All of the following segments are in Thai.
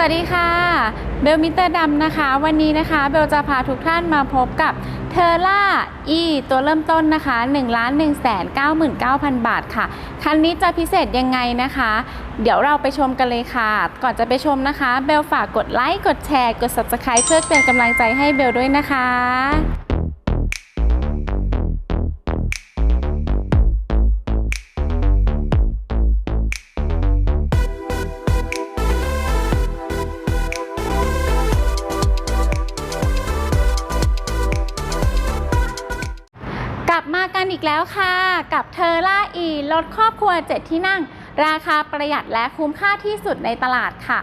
วัสดีค่ะ เบลมิเตอร์ดำนะคะ วันนี้นะคะเบลจะพาทุกท่านมาพบกับเทอร่าอีตัวเริ่มต้นนะคะ1 1 9 9 0 0 0 บาทค่ะ คันนี้จะพิเศษยังไงนะคะ เดี๋ยวเราไปชมกันเลยค่ะ ก่อนจะไปชมนะคะ เบลฝากกดไลค์ กดแชร์ กด Subscribe เพื่อเป็นกำลังใจให้เบลด้วยนะคะ ลับมากันอีกแล้วค่ะ กับเทอร่าอีรถครอบครัว 7 ที่นั่ง ราคาประหยัดและคุ้มค่าที่สุดในตลาดค่ะ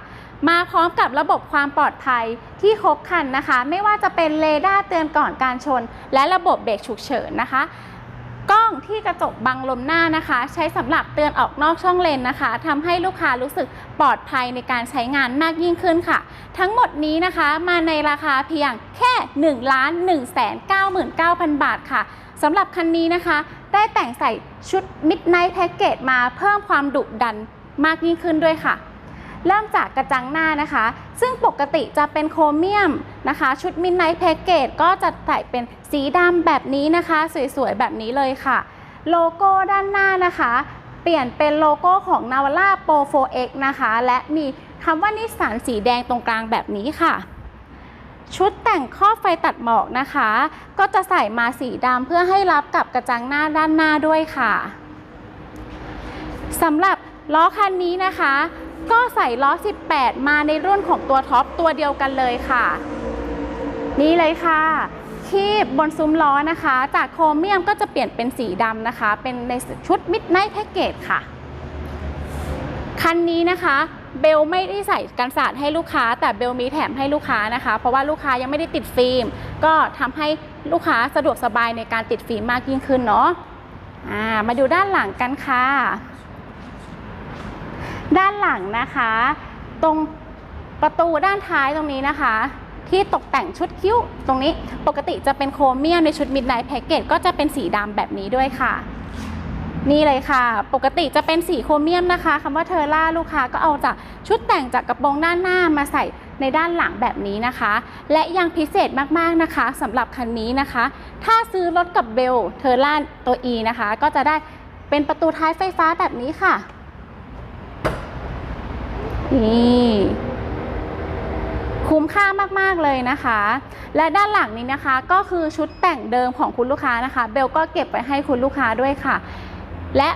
มาพร้อมกับระบบความปลอดภัยที่ครบครันนะคะ ไม่ว่าจะเป็นเรดาร์เตือนก่อนการชน และระบบเบรกฉุกเฉินนะคะ กล้องที่กระจกบังลมหน้านะคะ ใช้สำหรับเตือนออกนอกช่องเลนนะคะทำให้ลูกค้ารู้สึกปลอดภัยในการใช้งานมากยิ่งขึ้นค่ะ ทั้งหมดนี้นะคะมาในราคาเพียงแค่1ล้าน1 9 9 0 0 0 บาทค่ะ สำหรับคันนี้นะคะ ได้แต่งใส่ชุด Midnight Package มาเพิ่มความดุดันมากยิ่งขึ้นด้วยค่ะ เริ่มจากกระจังหน้านะคะ ซึ่งปกติจะเป็นโครเมียมนะคะ ชุด Midnight Package ก็จะใส่เป็นสีดำแบบนี้นะคะ สวยๆ แบบนี้เลยค่ะ โลโก้ด้านหน้านะคะ เปลี่ยนเป็นโลโก้ของ Navara Pro 4X นะคะ และมีคำว่านิสสันสีแดงตรงกลางแบบนี้ค่ะ ชุดแต่งครอบไฟตัดหมอกนะคะ ก็จะใส่มาสีดำเพื่อให้รับกับกระจังหน้าด้านหน้าด้วยค่ะสำหรับล้อคันนี้นะคะ ก็ใส่ล้อ 18 มาในรุ่นของตัวท็อปตัวเดียวกันเลยค่ะ นี่เลยค่ะคีบบนซุ้มล้อนะคะ จากโครเมียมก็จะเปลี่ยนเป็นสีดำนะคะ เป็นในชุด Midnight Package ค่ะ คันนี้นะคะ เบลไม่ได้ใส่กันสาดให้ลูกค้า แต่เบลมีแถมให้ลูกค้านะคะ เพราะว่าลูกค้ายังไม่ได้ติดฟิล์ม ก็ทำให้ลูกค้าสะดวกสบายในการติดฟิล์มมากยิ่งขึ้นเนาะมาดูด้านหลังกันค่ะ ด้านหลังนะคะ ตรงประตูด้านท้ายตรงนี้นะคะ ที่ตกแต่งชุดคิ้วตรงนี้ปกติจะเป็นโครเมียมในชุด Midnight Package ก็จะเป็นสีดำแบบนี้ด้วยค่ะ นี่เลยค่ะ ปกติจะเป็นสีโครเมียมนะคะคำว่าเทอร่าลูกค้าก็เอาจากชุดแต่งจากกระโปรงด้านหน้ามาใส่ในด้านหลังแบบนี้นะคะ และยังพิเศษมากๆนะคะสำหรับคันนี้นะคะ ถ้าซื้อรถกับเบลเทอร่าตัว E นะคะ ก็จะได้เป็นประตูท้ายไฟฟ้าแบบนี้ค่ะ นี่คุ้มค่ามาก ๆ เลยนะคะ และด้านหลังนี้นะคะก็คือชุดแต่งเดิมของคุณลูกค้านะคะ เบลก็เก็บไว้ให้คุณลูกค้าด้วยค่ะ และ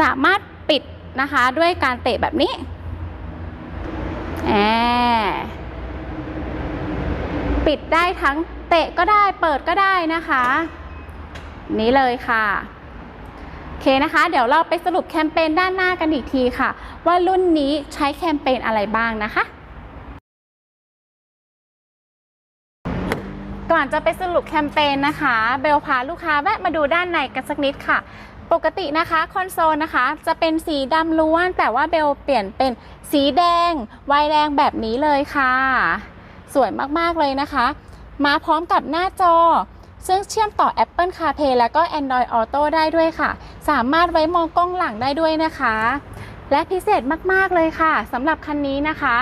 สามารถปิดนะคะด้วยการเตะแบบนี้แอปิดได้ทั้งเตะก็ได้เปิดก็ได้นะคะ นี้เลยค่ะโอเคนะคะ เดี๋ยวเราไปสรุปแคมเปญด้านหน้ากันอีกทีค่ะ ว่ารุ่นนี้ใช้แคมเปญอะไรบ้างนะคะ ก่อนจะไปสรุปแคมเปญนะคะ เบลพาลูกค้าแวะมาดูด้านในกันสักนิดค่ะ ปกตินะคะคอนโซลนะคะจะเป็นสีดำล้วน แต่ว่าเบลเปลี่ยนเป็นสีแดงวน์แดงแบบนี้เลยค่ะ สวยมากๆเลยนะคะ มาพร้อมกับหน้าจอ ซึ่งเชื่อมต่อ Apple CarPlay แล้วก็ Android Auto ได้ด้วยค่ะ สามารถไว้มองกล้องหลังได้ด้วยนะคะ และพิเศษมากๆเลยค่ะสำหรับคันนี้นะคะ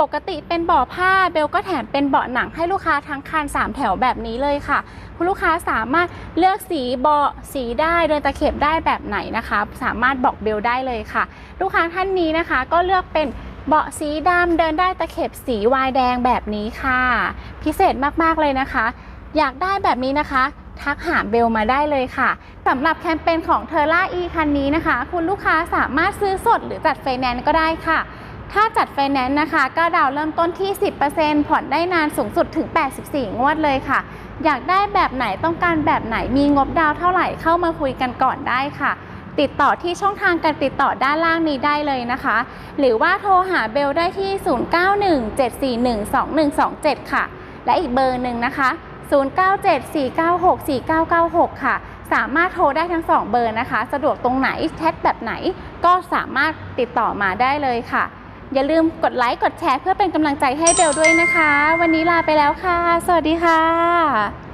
ปกติเป็นเบาะผ้าเบลก็แถมเป็นเบาะหนังให้ลูกค้าทั้งคัน 3 แถวแบบนี้เลยค่ะ คุณลูกค้าสามารถเลือกสีเบาะสีได้เดินตะเข็บได้แบบไหนนะคะ สามารถบอกเบลได้เลยค่ะ ลูกค้าท่านนี้นะคะก็เลือกเป็นเบาะสีดำเดินได้ตะเข็บสีวายแดงแบบนี้ค่ะ พิเศษมากๆเลยนะคะ อยากได้แบบนี้นะคะ ทักหาเบลมาได้เลยค่ะสำหรับแคมเปญของเทอร่าอีคันนี้นะคะ คุณลูกค้าสามารถซื้อสดหรือจัดไฟแนนซ์ก็ได้ค่ะ ถ้าจัดไฟแนนซ์นะคะ ก็ดาวน์เริ่มต้นที่ 10%ผ่อนได้นานสูงสุดถึง 84 งวดเลยค่ะ อยากได้แบบไหนต้องการแบบไหนมีงบดาวน์เท่าไหร่เข้ามาคุยกันก่อนได้ค่ะ ติดต่อที่ช่องทางการติดต่อด้านล่างนี้ได้เลยนะคะ หรือว่าโทรหาเบลได้ที่ 0917412127 ค่ะ และอีกเบอร์หนึ่งนะคะ 0974964996 ค่ะสามารถโทรได้ทั้ง 2 เบอร์นะคะ สะดวกตรงไหนแชทแบบไหนก็สามารถติดต่อมาได้เลยค่ะ อย่าลืมกดไลค์กดแชร์เพื่อเป็นกำลังใจให้เบลด้วยนะคะ วันนี้ลาไปแล้วค่ะ สวัสดีค่ะ